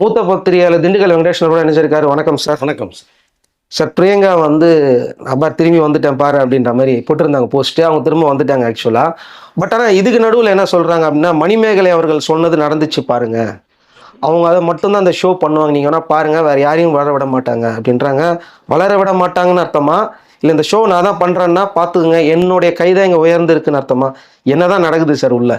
மூத்த பத்திரிகையாளர் திண்டுக்கல் வெங்கடேஸ்வரர் கூட நினைச்சிருக்காரு வணக்கம் சார் வணக்கம் சார் சார் பிரியங்கா வந்து அப்பா திரும்பி வந்துட்டேன் பாரு அப்படின்ற மாதிரி போட்டிருந்தாங்க போஸ்ட்டு அவங்க திரும்ப வந்துட்டாங்க ஆக்சுவலாக பட் ஆனால் இதுக்கு நடுவில் என்ன சொல்கிறாங்க அப்படின்னா மணிமேகலை அவர்கள் சொன்னது நடந்துச்சு பாருங்க. அவங்க அதை மட்டும்தான் அந்த ஷோ பண்ணுவாங்க. நீங்கள் வேணால் பாருங்கள் வேறு யாரையும் வளர விட மாட்டாங்க அப்படின்றாங்க. வளர விட மாட்டாங்கன்னு அர்த்தமா? இல்லை இந்த ஷோ நான் தான் பண்ணுறேன்னா பார்த்துக்குங்க. என்னுடைய கைதான் இங்கே உயர்ந்திருக்குன்னு அர்த்தமா? என்னதான் நடக்குது சார் உள்ள?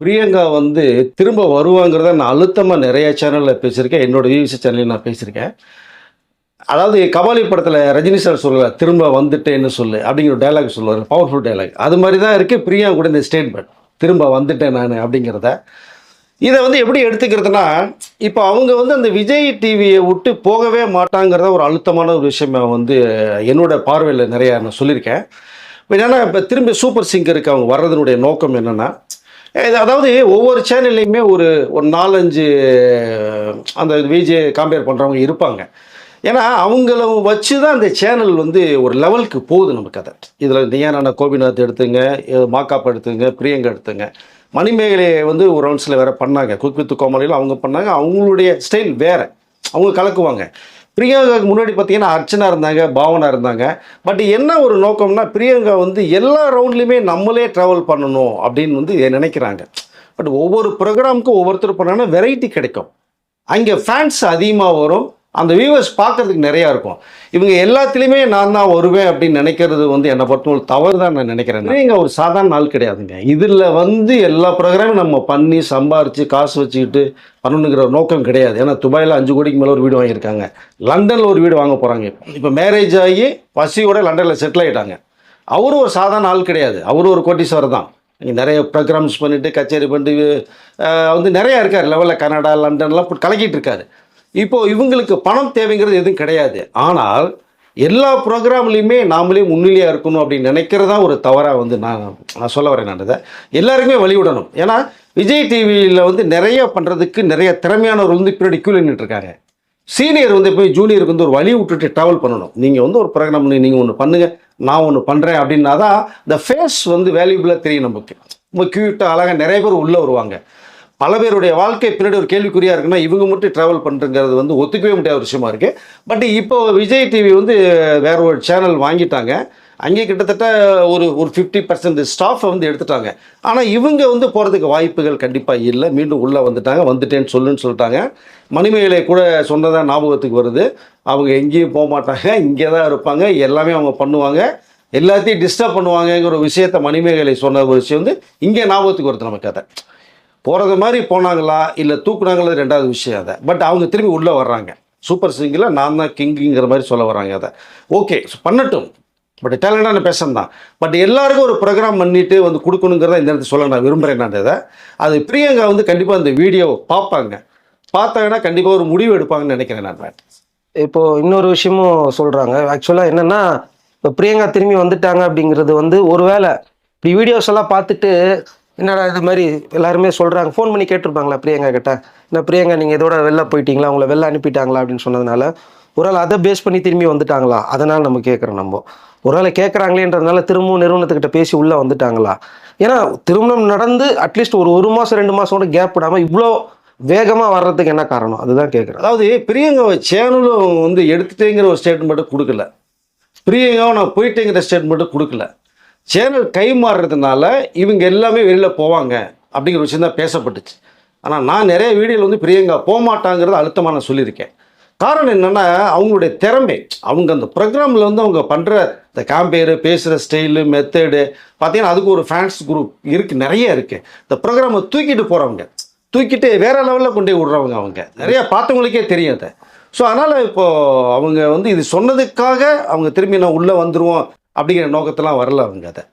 பிரியங்கா வந்து திரும்ப வருவாங்கிறத நான் அழுத்தமாக நிறைய சேனலில் பேசியிருக்கேன். என்னோட யூசி சேனலில் நான் பேசியிருக்கேன். அதாவது கபாலி படத்தில் ரஜினி சார் சொல்லுவார் திரும்ப வந்துட்டேன்னு சொல்லு அப்படிங்கிற டைலாக் சொல்லுவார். பவர்ஃபுல் டைலாக் அது மாதிரி தான் இருக்குது பிரியா கூட இந்த ஸ்டேட்மெண்ட் திரும்ப வந்துட்டேன் நான் அப்படிங்கிறத. இதை வந்து எப்படி எடுத்துக்கிறதுனா இப்போ அவங்க வந்து அந்த விஜய் டிவியை விட்டு போகவே மாட்டாங்கிறத ஒரு அழுத்தமான ஒரு விஷயமா வந்து என்னோட பார்வையில் நிறையா நான் சொல்லியிருக்கேன். இப்போ என்னென்னா இப்போ திரும்பி சூப்பர் சிங்கருக்கு அவங்க வர்றதுனுடைய நோக்கம் என்னென்னா அதாவது ஒவ்வொரு சேனல்லையுமே ஒரு ஒரு நாலஞ்சு அந்த விஜே காம்பேர் பண்ணுறவங்க இருப்பாங்க. ஏன்னா அவங்கள வச்சு தான் அந்த சேனல் வந்து ஒரு லெவலுக்கு போகுது நம்ம கதை இதில் நியானான கோபிநாத் எடுத்துங்க மாக்காப் எடுத்துங்க பிரியங்கா எடுத்துங்க. மணிமேகலையை வந்து ஒரு ரவுண்ட்ஸில் வேறு பண்ணாங்க. குக் வித் அவங்க பண்ணாங்க. அவங்களுடைய ஸ்டைல் வேறு. அவங்க கலக்குவாங்க. பிரியங்காவுக்கு முன்னாடி பார்த்தீங்கன்னா அர்ச்சனா இருந்தாங்க பாவனா இருந்தாங்க. பட் என்ன ஒரு நோக்கம்னா பிரியங்கா வந்து எல்லா ரவுண்ட்லேயுமே நம்மளே ட்ராவல் பண்ணணும் அப்படின்னு வந்து நினைக்கிறாங்க. பட் ஒவ்வொரு ப்ரோக்ராமுக்கும் ஒவ்வொருத்தர் பண்ணாங்கன்னா வெரைட்டி கிடைக்கும். அங்கே ஃபேன்ஸ் அதிகமாக வரும். அந்த வியூவர்ஸ் பார்க்கறதுக்கு நிறையா இருக்கும். இவங்க எல்லாத்துலேயுமே நான் தான் வருவேன் அப்படின்னு நினைக்கிறது வந்து என்னை பொறுத்தவரை தவறு தான் நான் நினைக்கிறேன் இங்கே ஒரு சாதாரண நாள் கிடையாதுங்க. இதில் வந்து எல்லா ப்ரோக்ராமும் நம்ம பண்ணி சம்பாரித்து காசு வச்சுக்கிட்டு பண்ணணுங்கிற ஒரு நோக்கம் கிடையாது. ஏன்னா துபாயில் அஞ்சு கோடிக்கு மேலே ஒரு வீடு வாங்கியிருக்காங்க. லண்டனில் ஒரு வீடு வாங்க போகிறாங்க இப்போ. மேரேஜ் ஆகி பசியோட லண்டனில் செட்டில் ஆகிட்டாங்க அவரும் ஒரு சாதாரண ஆள் கிடையாது. அவரும் ஒரு கோட்டீஸ்வரர் தான். இங்கே நிறைய ப்ரோக்ராம்ஸ் பண்ணிவிட்டு கச்சேரி பண்ணிட்டு வந்து நிறையா இருக்கார். லெவலில் கனடா லண்டன்லாம் கலக்கிட்டு இருக்காரு. இப்போ இவங்களுக்கு பணம் தேவைங்கிறது எதுவும் கிடையாது. ஆனால் எல்லா ப்ரோக்ராம்லேயுமே நாமளே முன்னிலையாக இருக்கணும் அப்படின்னு நினைக்கிறதா ஒரு தவறாக வந்து நான் நான் சொல்ல வரேன் நான் இதை. எல்லாருக்குமே வழிவிடணும். ஏன்னா விஜய் டிவியில் வந்து நிறைய பண்ணுறதுக்கு நிறைய திறமையானவர் வந்து பின்னாடி கியூ நின்றுருக்காங்க. சீனியர் வந்து போய் ஜூனியருக்கு வந்து ஒரு வழி விட்டுட்டு ட்ராவல் பண்ணணும். நீங்கள் வந்து ஒரு ப்ரோக்ராம் நீங்கள் ஒன்று பண்ணுங்கள் நான் ஒன்று பண்ணுறேன் அப்படின்னா தான் இந்த ஃபேஸ் வந்து வேல்யூபிளாக தெரியும் நமக்கு. ரொம்ப க்யூட்டாக அழகாக நிறைய பேர் உள்ளே வருவாங்க. பல பேருடைய வாழ்க்கை பின்னாடி ஒரு கேள்விக்குறியாக இருக்குன்னா இவங்க மட்டும் ட்ராவல் பண்ணுறங்கிறது வந்து ஒத்துக்கவே முடியாத விஷயமா இருக்குது பட் இப்போ விஜய் டிவி வந்து வேற ஒரு சேனல் வாங்கிட்டாங்க. அங்கே கிட்டத்தட்ட ஒரு ஒரு ஃபிஃப்டி பர்சன்ட் ஸ்டாஃபை வந்து எடுத்துட்டாங்க. ஆனால் இவங்க வந்து போகிறதுக்கு வாய்ப்புகள் கண்டிப்பாக இல்லை. மீண்டும் உள்ளே வந்துட்டாங்க. வந்துட்டேன்னு சொல்லுன்னு சொல்லிட்டாங்க. மணிமேகலை கூட சொன்னதாக ஞாபகத்துக்கு வருது. அவங்க எங்கேயும் போக மாட்டாங்க. இங்கே தான் இருப்பாங்க. எல்லாமே அவங்க பண்ணுவாங்க. எல்லாத்தையும் டிஸ்டர்ப் பண்ணுவாங்கங்கிற ஒரு விஷயத்த மணிமேகலை சொன்ன ஒரு விஷயம் வந்து இங்கே ஞாபகத்துக்கு வருது நமக்கு அதை. போகிறது மாதிரி போனாங்களா இல்லை தூக்குனாங்களா ரெண்டாவது விஷயம் அதை. பட் அவங்க திரும்பி உள்ளே வர்றாங்க. சூப்பர் சிங்கில் நான் தான் கிங்குங்கிற மாதிரி சொல்ல வராங்க அதை. ஓகே பண்ணட்டும். பட் டேலண்டான பேசன் தான். பட் எல்லாருக்கும் ஒரு ப்ரோக்ராம் பண்ணிட்டு வந்து கொடுக்கணுங்கிறத இந்த இடத்துல சொல்ல நான் விரும்புகிறேன் நான் இதை. அது பிரியங்கா வந்து கண்டிப்பாக அந்த வீடியோ பார்ப்பாங்க. பார்த்தாங்கன்னா கண்டிப்பாக ஒரு முடிவு எடுப்பாங்கன்னு நினைக்கிறேன் நான் இப்போது இன்னொரு விஷயமும் சொல்கிறாங்க ஆக்சுவலாக என்னென்னா இப்போ பிரியங்கா திரும்பி வந்துட்டாங்க அப்படிங்கிறது வந்து ஒருவேளை இப்படி வீடியோஸ் எல்லாம் பார்த்துட்டு என்னடா இது மாதிரி எல்லாருமே சொல்கிறாங்க ஃபோன் பண்ணி கேட்டிருப்பாங்களா பிரியங்கா கிட்ட? என்ன பிரியங்கா நீங்கள் இதோட வெளில போயிட்டீங்களா? உங்களை வெளில அனுப்பிட்டாங்களா? அப்படின்னு சொன்னதுனால ஒரு ஆள் அதை பேஸ் பண்ணி திரும்பி வந்துட்டாங்களா? அதனால் நம்ம கேட்குறோம் நம்ம. ஒரு ஆள் கேட்குறாங்களேன்றதுனால திரும்பவும் நிறுவனத்துக்கிட்ட பேசி உள்ளே வந்துட்டாங்களா? ஏன்னா திருமணம் நடந்து அட்லீஸ்ட் ஒரு ஒரு மாதம் ரெண்டு மாதம் கூட கேப் விடாமல் இவ்வளோ வேகமாக வர்றதுக்கு என்ன காரணம்? அதுதான் கேட்குறேன். அதாவது பிரியங்கா சேனலும் வந்து எடுத்துட்டேங்கிற ஒரு ஸ்டேட்மெண்ட்டை கொடுக்கல. பிரியங்காவை நான் போயிட்டேங்கிற ஸ்டேட்மெண்ட்டை கொடுக்கல. சேனல் கை மாறுறதுனால இவங்க எல்லாமே வெளியில் போவாங்க அப்படிங்கிற விஷயம் தான் பேசப்பட்டுச்சு. ஆனால் நான் நிறைய வீடியோவில் வந்து பிரியங்கா போகமாட்டாங்கிறத அழுத்தமாக நான் சொல்லியிருக்கேன். காரணம் என்னென்னா அவங்களுடைய திறமை அவங்க அந்த ப்ரோக்ராமில் வந்து அவங்க பண்ணுற இந்த கேம்பேரு பேசுகிற ஸ்டைலு மெத்தடு பார்த்தீங்கன்னா அதுக்கு ஒரு ஃபேன்ஸ் குரூப் இருக்குது நிறைய இருக்குது இந்த ப்ரோக்ராமை தூக்கிட்டு போகிறவங்க தூக்கிட்டு வேறு லெவலில் கொண்டு போய் விடுறவங்க அவங்க. நிறையா பார்த்தவங்களுக்கே தெரியும் அதை. ஸோ அதனால் இப்போது அவங்க வந்து இது சொன்னதுக்காக அவங்க திரும்பி நான் உள்ளே வந்துடுவோம் அப்படிங்கிற நோக்கத்தெல்லாம் வரல அவங்க அதை.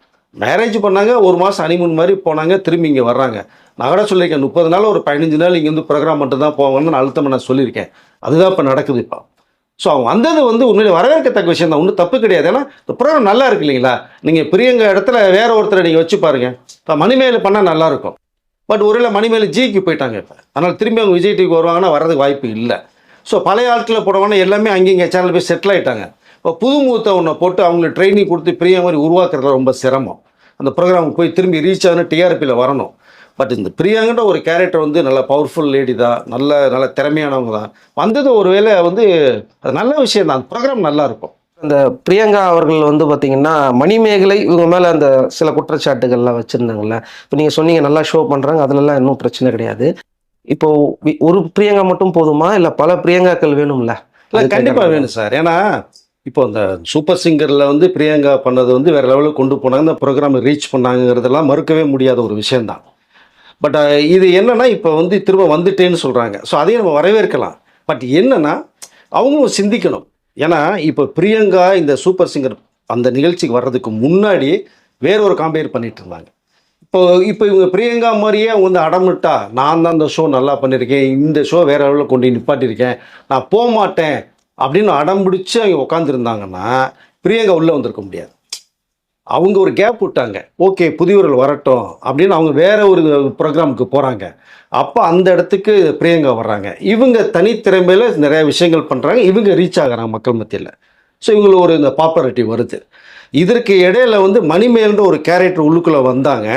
மேரேஜ் பண்ணாங்க ஒரு மாதம் அனிமூன் மாதிரி போனாங்க திரும்பி இங்கே வர்றாங்க. நான் கூட சொல்லியிருக்கேன் முப்பது நாள் ஒரு பதினஞ்சு நாள் இங்கே வந்து ப்ரோக்ராம் மட்டும் தான் போவாங்கன்னு நான் அழுத்தமாக நான் சொல்லியிருக்கேன். அதுதான் இப்போ நடக்குது இப்போ. ஸோ அவங்க வந்தது வந்து உண்மையிலே வரவேற்கத்தக்க விஷயம் தான். ஒன்றும் தப்பு கிடையாது. ஏன்னா இந்த ப்ரோக்ராம் நல்லா இருக்கு இல்லைங்களா? நீங்கள் பிரியங்க இடத்துல வேற ஒருத்தரை நீங்கள் வச்சு பாருங்க. இப்போ மணிமேல பண்ணால் நல்லாயிருக்கும் பட் ஒருவேளை மணிமேல ஜிக்கு போயிட்டாங்க இப்போ. அதனால் திரும்பி அவங்க விஜய் டிவிக்கு வருவாங்கன்னா வரதுக்கு வாய்ப்பு இல்லை. ஸோ பழைய ஆட்களை போடுவாங்கன்னா எல்லாமே அங்கேயும் சேனல் போய் செட்டில் ஆகிட்டாங்க இப்போ புது முகத்தை ஒன்றை போட்டு அவங்களுக்கு ட்ரைனிங் கொடுத்து பிரிய மாதிரி உருவாக்குறதுல ரொம்ப சிரமம். அந்த ப்ரோக்ராமுக்கு போய் திரும்பி ரீச் ஆகணும் டிஆர்பியில் வரணும். பட் இந்த பிரியாங்கன்ற ஒரு கேரக்டர் வந்து நல்ல பவர்ஃபுல் லேடி தான். நல்ல நல்ல திறமையானவங்க தான். வந்தது ஒருவேளை வந்து அது நல்ல விஷயம் தான். அந்த ப்ரோக்ராம் நல்லா இருக்கும். இந்த பிரியங்கா அவர்கள் வந்து பார்த்தீங்கன்னா மணிமேகலை இவங்க மேலே அந்த சில குற்றச்சாட்டுகள்லாம் வச்சுருந்தாங்கல்ல. இப்போ நீங்கள் சொன்னீங்க நல்லா ஷோ பண்ணுறாங்க அதுலலாம் இன்னும் பிரச்சனை கிடையாது. இப்போ ஒரு பிரியங்கா மட்டும் போதுமா? இல்லை பல பிரியங்காக்கள் வேணும்ல? இல்லை கண்டிப்பாக. வேணும் சார். ஏன்னா இப்போ அந்த சூப்பர் சிங்கரில் வந்து பிரியங்கா பண்ணது வந்து வேறு லெவலுக்கு கொண்டு போனாங்க. இந்த ப்ரோக்ராம் ரீச் பண்ணாங்கிறதெல்லாம் மறுக்கவே முடியாத ஒரு விஷயந்தான் பட் uh, இது என்னென்னா இப்போ வந்து திரும்ப வந்துட்டேன்னு சொல்கிறாங்க ஸோ அதையும் நம்ம வரவேற்கலாம். பட் என்னென்னா அவங்களும் சிந்திக்கணும். ஏன்னா இப்போ பிரியங்கா இந்த சூப்பர் சிங்கர் அந்த நிகழ்ச்சிக்கு வர்றதுக்கு முன்னாடி வேற ஒரு காம்பேர் பண்ணிட்டு இருந்தாங்க. இப்போ இப்போ இவங்க பிரியங்கா மாதிரியே அவங்க வந்து அடமிட்டா நான் தான் இந்த ஷோ நல்லா பண்ணியிருக்கேன் இந்த ஷோ வேற அளவில் கொண்டு நிப்பாட்டியிருக்கேன் நான் போக மாட்டேன் அப்படின்னு அடம் பிடிச்சி அவங்க உட்காந்துருந்தாங்கன்னா பிரியங்கா உள்ளே வந்திருக்க முடியாது. அவங்க ஒரு கேப் விட்டாங்க. ஓகே புதியவர்கள் வரட்டும் அப்படின்னு அவங்க வேற ஒரு ப்ரோக்ராமுக்கு போகிறாங்க அப்போ அந்த இடத்துக்கு பிரியங்கா வர்றாங்க. இவங்க தனித்திறமையில் நிறைய விஷயங்கள் பண்ணுறாங்க இவங்க ரீச் ஆகிறாங்க மக்கள் மத்தியில். ஸோ இவங்களுக்கு ஒரு இந்த பாப்புலாரிட்டி வருது. இதற்கு இடையில வந்து மணிமேல்ன்ற ஒரு கேரக்டர் உள்ளுக்குள்ளே வந்தாங்க.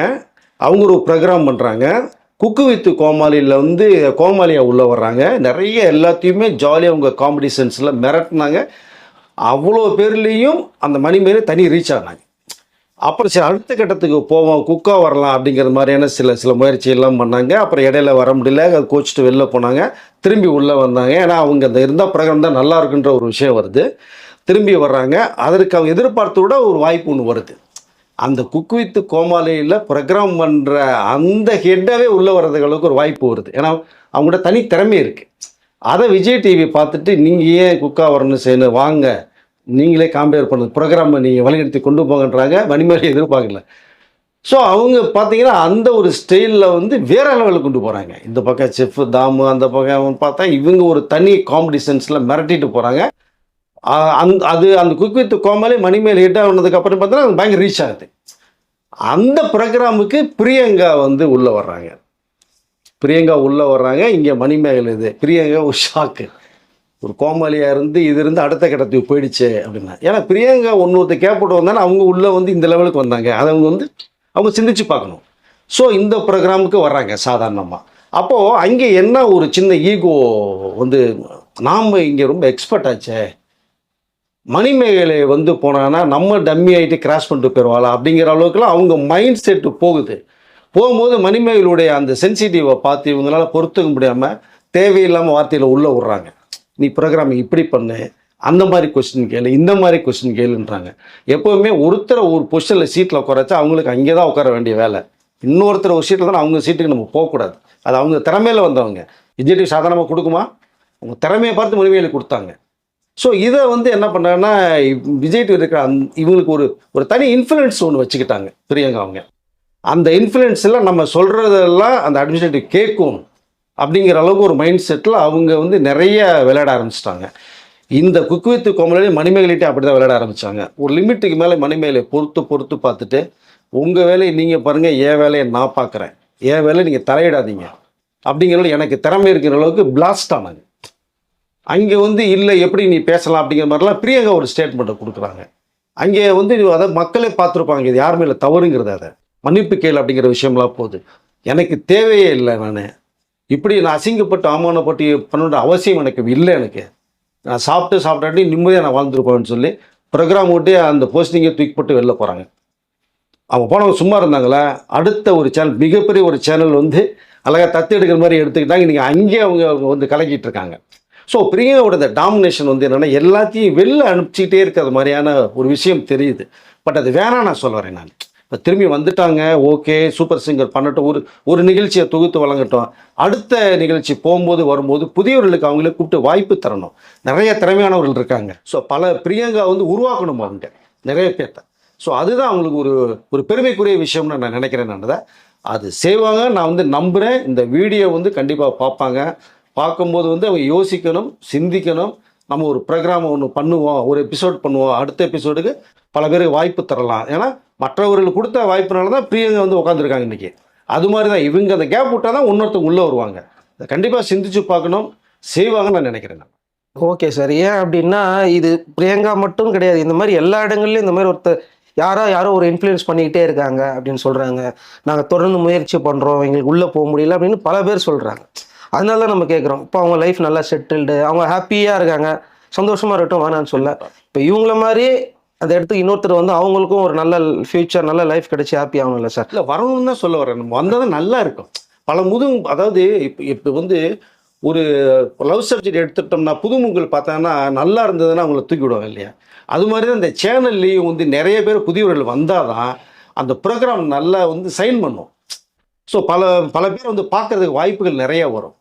அவங்க ஒரு ப்ரோக்ராம் பண்ணுறாங்க குக்கு வித்து கோமாளியில் வந்து கோமாளியா உள்ளே வர்றாங்க. நிறைய எல்லாத்தையுமே ஜாலியாக அவங்க காம்படிஷன்ஸில் மிரட்டினாங்க. அவ்வளோ பேர்லேயும் அந்த மணிமேலே தனி ரீச் ஆனாங்க. அப்புறம் சரி அடுத்த கட்டத்துக்கு போவோம் குக்காக வரலாம் அப்படிங்கிற மாதிரியான சில சில முயற்சியெல்லாம் பண்ணாங்க. அப்புறம் இடையில வர முடியல. அதை கோச்சிட்டு வெளில போனாங்க. திரும்பி உள்ளே வந்தாங்க. ஏன்னா அவங்க அந்த இருந்தால் ப்ரோக்ராம் தான் நல்லா இருக்குன்ற ஒரு விஷயம் வருது. திரும்பி வர்றாங்க. அதற்கு அவங்க எதிர்பார்த்த விட ஒரு வாய்ப்பு ஒன்று வருது. அந்த குக் வித் கோமாளியில் ப்ரோக்ராம் பண்ணுற அந்த ஹெட்டாகவே உள்ளே வர்றதுக்கு அளவுக்கு ஒரு வாய்ப்பு வருது. ஏன்னா அவங்கள்ட்ட தனி திறமை இருக்குது அதை விஜய் டிவி பார்த்துட்டு நீங்கள் ஏன் குக்காக வரணும் செய்யணும் வாங்க. நீங்களே காம்பேர் பண்ணது ப்ரோக்ராமை நீங்கள் வழிநடத்தி கொண்டு போங்கன்றாங்க. மணிமேலை எதிர்பார்க்கல. ஸோ அவங்க பார்த்தீங்கன்னா அந்த ஒரு ஸ்டைலில் வந்து வேற லெவலுக்கு கொண்டு போகிறாங்க இந்த பக்கம் செஃப் தாமு அந்த பக்கம் பார்த்தா இவங்க ஒரு தனி காம்படிஷன்ஸில் மிரட்டிட்டு போகிறாங்க அந்த அது அந்த குக் வித் கோமாளி மணிமேல் ஹிட் ஆனதுக்கு அப்புறம் பார்த்தீங்கன்னா அது பயங்கர ரீச் ஆகுது. அந்த ப்ரோக்ராமுக்கு பிரியங்கா வந்து உள்ளே வர்றாங்க. பிரியங்கா உள்ளே வர்றாங்க. இங்கே மணிமேகலை இது. பிரியங்கா ஒரு ஷாக்கு ஒரு கோமாளியாக இருந்து இது இருந்து அடுத்த கட்டத்துக்கு போயிடுச்சு அப்படின்னா. ஏன்னா பிரியங்கா ஒன்று கேப்பட்டு வந்தாலும் அவங்க உள்ளே வந்து இந்த லெவலுக்கு வந்தாங்க. அதை அவங்க வந்து அவங்க சிந்திச்சு பார்க்கணும். ஸோ இந்த ப்ரோக்ராமுக்கு வர்றாங்க சாதாரணமாக அப்போது அங்கே என்ன ஒரு சின்ன ஈகோ வந்து நாம் இங்கே ரொம்ப எக்ஸ்பர்ட் ஆச்சே. மணிமேகலை வந்து போனான்னா நம்ம டம்மி ஆகிட்டு கிராஸ் பண்ணிட்டு போயிடுவாளா அப்படிங்கிற அளவுக்குலாம் அவங்க மைண்ட் செட்டு போகுது. போகும்போது மணிமேகலுடைய அந்த சென்சிட்டிவை பார்த்து இவங்களால பொறுத்துக்க முடியாமல் தேவையில்லாமல் வார்த்தையில் உள்ளே விட்றாங்க நீ ப்ரோக்ராமிங் இப்படி பண்ணு அந்த மாதிரி கொஸ்டின் கேளு இந்த மாதிரி கொஸ்டின் கேளுன்றாங்க. எப்போவுமே ஒருத்தரை ஒரு பொசிஷனில் சீட்டில் உட்காரச்சா அவங்களுக்கு அங்கே தான் உட்கார வேண்டிய வேலை. இன்னொருத்தர் ஒரு சீட்டில் தான் அவங்க சீட்டுக்கு நம்ம போகக்கூடாது அது அவங்க திறமையில் வந்தவங்க. எஜிடிவ் சாதாரணமாக கொடுக்குமா? அவங்க திறமையை பார்த்து மணிமேலுக்கு கொடுத்தாங்க. ஸோ இதை வந்து என்ன பண்ணாங்கன்னா விஜய் டிவி இருக்கிற அந் இவங்களுக்கு ஒரு ஒரு தனி இன்ஃப்ளூயன்ஸ் ஒன்று வச்சுக்கிட்டாங்க பிரியங்கா அவங்க. அந்த இன்ஃப்ளூயன்ஸில் நம்ம சொல்கிறதெல்லாம் அந்த அட்மினிஸ்ட்ரேட்டிவ் கேட்கும் அப்படிங்கிற அளவுக்கு ஒரு மைண்ட் செட்டில் அவங்க வந்து நிறைய விளையாட ஆரம்பிச்சிட்டாங்க. இந்த குக் வித் கோமலி மணிமேகலிட்டே அப்படி தான் விளையாட ஆரம்பித்தாங்க ஒரு லிமிட்டுக்கு மேலே மணிமேகலை பொறுத்து பொறுத்து பார்த்துட்டு உங்கள் வேலையை நீங்கள் பாருங்கள் என் வேலையை நான் பார்க்குறேன். என் வேலையை நீங்கள் தலையிடாதீங்க. அப்படிங்கிற எனக்கு திறமை இருக்கிற அளவுக்கு பிளாஸ்ட் ஆனாங்க. அங்கே வந்து இல்லை எப்படி நீ பேசலாம் அப்படிங்கிற மாதிரிலாம் பிரியங்கா ஒரு ஸ்டேட்மெண்ட்டை கொடுக்குறாங்க. அங்கே வந்து அதை மக்களே பார்த்துருப்பாங்க இது யாருமே இல்லை தவறுங்கிறது அதை. மன்னிப்பு கேள் அப்படிங்கிற விஷயம்லாம் போகுது. எனக்கு தேவையே இல்லை நான். இப்படி நான் அசிங்கப்பட்டு அவமானப்பட்டு பண்ணணுன்ற அவசியம் எனக்கு இல்லை எனக்கு. நான் சாப்பிட்டு சாப்பிட்டாட்டி நிம்மதியாக நான் வாழ்ந்துருப்பேன்னு சொல்லி ப்ரோக்ராம் விட்டு அந்த போஸ்டிங்கை தூக்கி போட்டு வெளில போகிறாங்க அவங்க போனவங்க சும்மா இருந்தாங்களா? அடுத்த ஒரு சேனல் மிகப்பெரிய ஒரு சேனல் வந்து அழகாக தத்து எடுக்கிற மாதிரி எடுத்துக்கிட்டாங்க. நீங்கள் அங்கேயே அவங்க அவங்க வந்து கலக்கிட்டு இருக்காங்க. ஸோ பிரியாவோட டாமினேஷன் வந்து என்னென்னா எல்லாத்தையும் வெளில அனுப்பிச்சிக்கிட்டே இருக்கிற மாதிரியான ஒரு விஷயம் தெரியுது. பட் அது வேணாம் நான் சொல்ல வரேன் நான். இப்போ திரும்பி வந்துட்டாங்க ஓகே சூப்பர் சிங்கர் பண்ணட்டும் ஒரு ஒரு நிகழ்ச்சியை தொகுத்து வழங்கட்டும். அடுத்த நிகழ்ச்சி போகும்போது வரும்போது புதியவர்களுக்கு அவங்களே கூப்பிட்டு வாய்ப்பு தரணும். நிறைய திறமையானவர்கள் இருக்காங்க. ஸோ பல பிரியங்கா வந்து உருவாக்கணும் அவங்க நிறைய பேர்த்த. ஸோ அதுதான் அவங்களுக்கு ஒரு ஒரு பெருமைக்குரிய விஷயம்னு நான் நினைக்கிறேன் நான் அது செய்வாங்க நான் வந்து நம்புகிறேன் இந்த வீடியோ வந்து கண்டிப்பாக பார்ப்பாங்க. பார்க்கும்போது வந்து அவங்க யோசிக்கணும் சிந்திக்கணும். நம்ம ஒரு ப்ரோக்ராம் ஒன்று பண்ணுவோம் ஒரு எபிசோட் பண்ணுவோம் அடுத்த எபிசோடுக்கு பல பேருக்கு வாய்ப்பு தரலாம். ஏன்னா மற்றவர்கள் கொடுத்த வாய்ப்புனால தான் பிரியங்கா வந்து உட்காந்துருக்காங்க இன்றைக்கி அது மாதிரி தான் இவங்க அந்த கேப் விட்டால் தான் இன்னொருத்தவங்க உள்ளே வருவாங்க. அதை கண்டிப்பாக சிந்திச்சு பார்க்கணும் செய்வாங்கன்னு நான் நினைக்கிறேன் நான். Okay sir. ஏன் அப்படின்னா இது பிரியங்கா மட்டும் கிடையாது. இந்த மாதிரி எல்லா இடங்கள்லையும் இந்த மாதிரி ஒருத்தர் யாரோ யாரோ ஒரு இன்ஃப்ளூயன்ஸ் பண்ணிக்கிட்டே இருக்காங்க அப்படின்னு சொல்கிறாங்க நாங்கள் தொடர்ந்து முயற்சி பண்ணுறோம் எங்களுக்கு உள்ளே போக முடியல அப்படின்னு பல பேர் சொல்கிறாங்க அதனால தான் நம்ம கேட்குறோம் இப்போ அவங்க லைஃப் நல்லா செட்டில்டு அவங்க ஹாப்பியாக இருக்காங்க. சந்தோஷமாக இருக்கட்டும் வேணான்னு சொல்ல. இப்போ இவங்கள மாதிரி அந்த இடத்துக்கு இன்னொருத்தர் வந்து அவங்களுக்கும் ஒரு நல்ல ஃபியூச்சர் நல்ல லைஃப் கிடைச்சி ஹாப்பி ஆகணும்ல சார்? இல்லை வரணும்னு தான் சொல்ல வரேன். நம்ம வந்தால் தான் நல்லா இருக்கும். பல முது அதாவது இப்போ இப்போ வந்து ஒரு லவ் சப்ஜெக்ட் எடுத்துட்டோம்னா புதுமுகல் பார்த்தாங்கன்னா நல்லா இருந்ததுன்னா அவங்கள தூக்கி விடுவாங்க இல்லையா? அது மாதிரி தான் இந்த சேனல்லையும் வந்து நிறைய பேர் புதியவர்கள் வந்தால் தான் அந்த ப்ரோக்ராம் நல்லா வந்து சைன் பண்ணும். ஸோ பல பல பேர் வந்து பார்க்கறதுக்கு வாய்ப்புகள் நிறைய வரும்.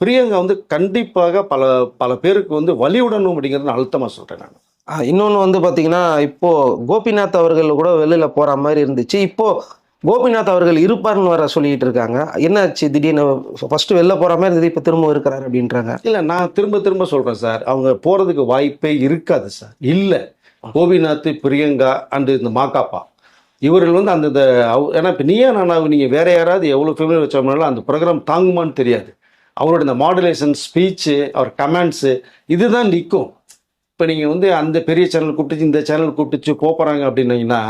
பிரியங்கா வந்து கண்டிப்பாக பல பல பேருக்கு வந்து வழிவிடணும் அப்படிங்கிறத நான் அழுத்தமாக சொல்கிறேன் நான். இன்னொன்று வந்து பார்த்தீங்கன்னா இப்போ கோபிநாத் அவர்கள் கூட வெளியில் போகிற மாதிரி இருந்துச்சு. இப்போ கோபிநாத் அவர்கள் இருப்பார்னு வர சொல்லிட்டு இருக்காங்க. என்னாச்சு திடீர்னு ஃபர்ஸ்ட் வெளில போகிற மாதிரி இருந்தது இப்போ திரும்ப இருக்கிறாரு அப்படின்றாங்க. இல்லை நான் திரும்ப திரும்ப சொல்கிறேன் சார். அவங்க போகிறதுக்கு வாய்ப்பே இருக்காது சார். இல்லை. கோபிநாத் பிரியங்கா அண்டு இந்த மாக்காப்பா இவர்கள் வந்து அந்த அவ- ஏன்னா இப்போ நீயா நானாவு நீங்கள் வேற யாராவது எவ்வளோ ஃபேமிலி வச்சோம்னாலும் அந்த ப்ரோக்ராம் தாங்குமான்னு தெரியாது. அவரோட இந்த மாடுலேஷன் ஸ்பீச்சு அவர் கமெண்ட்ஸு இதுதான் நிற்கும் இப்போ நீங்கள் வந்து அந்த பெரிய சேனல் கூப்பிட்டுச்சு இந்த சேனல் கூப்பிட்டுச்சு போகிறாங்க அப்படின்னீங்கன்னா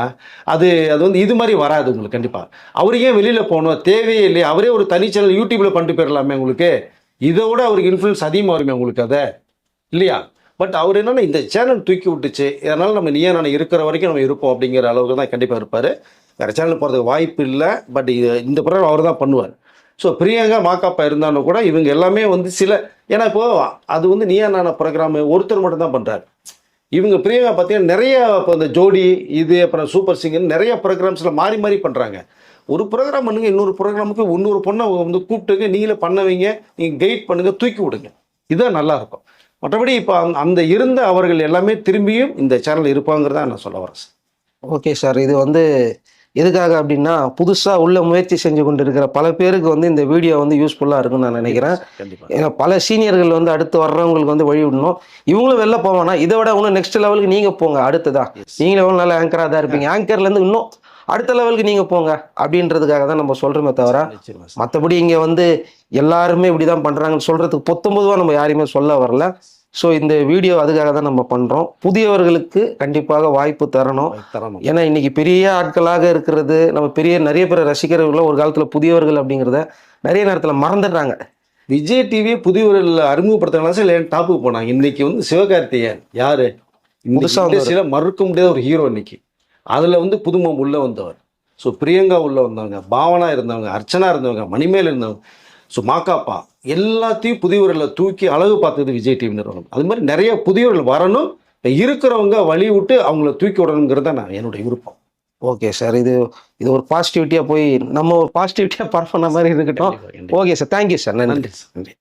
அது அது வந்து இது மாதிரி வராது உங்களுக்கு கண்டிப்பாக அவர் ஏன் வெளியில் போகணும்? தேவையே இல்லையா. அவரே ஒரு தனி சேனல் யூடியூப்பில் பண்ணிட்டு போயிடலாமே உங்களுக்கு. இதை விட அவருக்கு இன்ஃப்ளூன்ஸ் அதிகமாக வருமே உங்களுக்கு அதை? இல்லையா? பட் அவர் என்னென்னா இந்த சேனல் தூக்கி விட்டுச்சு. அதனால் நம்ம நீயே நான் இருக்கிற வரைக்கும் நம்ம இருப்போம் அப்படிங்கிற அளவுக்கு தான் கண்டிப்பாக இருப்பார். வேறு சேனல் போகிறதுக்கு வாய்ப்பு இல்லை. பட் இது இந்த ப்ரோக்ராம் அவர் தான் பண்ணுவார். ஸோ பிரியங்கா மாக்காப்பா இருந்தாலும் கூட இவங்க எல்லாமே வந்து சில ஏன்னா இப்போது அது வந்து நீயா நான ப்ரோக்ராம் ஒருத்தர் மட்டும்தான் பண்ணுறாரு இவங்க பிரியங்கா பார்த்தீங்கன்னா நிறைய இப்போ இந்த ஜோடி இது அப்புறம் சூப்பர் சிங்கர் நிறைய ப்ரோக்ராம்ஸில் மாறி மாறி பண்ணுறாங்க ஒரு ப்ரோக்ராம் பண்ணுங்க இன்னொரு ப்ரோக்ராமுக்கு இன்னொரு பொண்ணை வந்து கூப்பிட்டுங்க நீங்களே பண்ண வைங்க நீங்கள் கைட் பண்ணுங்கள் தூக்கி விடுங்க. இதுதான் நல்லாயிருக்கும் மற்றபடி இப்போ அந்த- இருந்த அவர்கள் எல்லாமே திரும்பியும் இந்த சேனல் இருப்பாங்கிறத நான் சொல்ல வரேன் சார். ஓகே சார் இது வந்து எதுக்காக அப்படின்னா புதுசாக உள்ள முயற்சி செஞ்சு கொண்டு இருக்கிற பல பேருக்கு வந்து இந்த வீடியோ வந்து யூஸ்ஃபுல்லாக இருக்கும்னு நான் நினைக்கிறேன். ஏன்னா பல சீனியர்கள் வந்து அடுத்து வர்றவங்களுக்கு வந்து வழி விடணும். இவங்களும் வெளில போவானா இதை விட இன்னும் நெக்ஸ்ட் லெவலுக்கு நீங்கள் போங்க அடுத்ததா. நீங்களும் எவ்வளோ நல்ல ஆங்கராக தான் இருப்பீங்க. ஆங்கர்லேருந்து இன்னும் அடுத்த லெவலுக்கு நீங்கள் போங்க அப்படின்றதுக்காக தான் நம்ம சொல்கிறோமே தவிர. மற்றபடி இங்கே வந்து எல்லாருமே இப்படி தான் பண்ணுறாங்கன்னு சொல்கிறதுக்கு பொத்தொம்பதுவா நம்ம யாரையுமே சொல்ல வரல. ஸோ இந்த வீடியோ அதுக்காக தான் நம்ம பண்ணுறோம் புதியவர்களுக்கு கண்டிப்பாக வாய்ப்பு தரணும். தரணும். ஏன்னா இன்னைக்கு பெரிய ஆட்களாக இருக்கிறது நம்ம பெரிய நிறைய பேரை ரசிக்கிறவங்கள ஒரு காலத்தில் புதியவர்கள் அப்படிங்கிறத நிறைய நேரத்தில் மறந்துடுறாங்க. விஜய் டிவியை புதியவர்கள் அறிமுகப்படுத்தினாலும் இல்லை டாப்புக்கு போனாங்க. இன்னைக்கு வந்து சிவகார்த்திகேயன். யாரு? வந்தவர். இண்டஸ்ட்ரியில மறுக்க முடியாத ஒரு ஹீரோ இன்னைக்கு. அதுல வந்து புதுமுகம் உள்ள வந்தவர். ஸோ பிரியங்கா உள்ள வந்தவங்க பாவனா இருந்தவங்க அர்ச்சனா இருந்தவங்க மணிமேல் இருந்தவங்க ஸோ மாக்காப்பா எல்லாத்தையும் புதியவர்களை தூக்கி அழகு பார்த்தது விஜய் டிவி நிறுவனம். அது மாதிரி நிறைய புதியவர்கள் வரணும் இருக்கிறவங்க வழி விட்டு அவங்கள தூக்கி விடணுங்கிறது தான் நான் என்னுடைய விருப்பம். ஓகே சார் இது இது ஒரு பாசிட்டிவிட்டியாக போய் நம்ம ஒரு பாசிட்டிவிட்டியாக பர்ஃப் பண்ண மாதிரி இருக்கட்டும். ஓகே சார் தேங்க்யூ சார் நன்றி. நன்றி சார் நன்றி.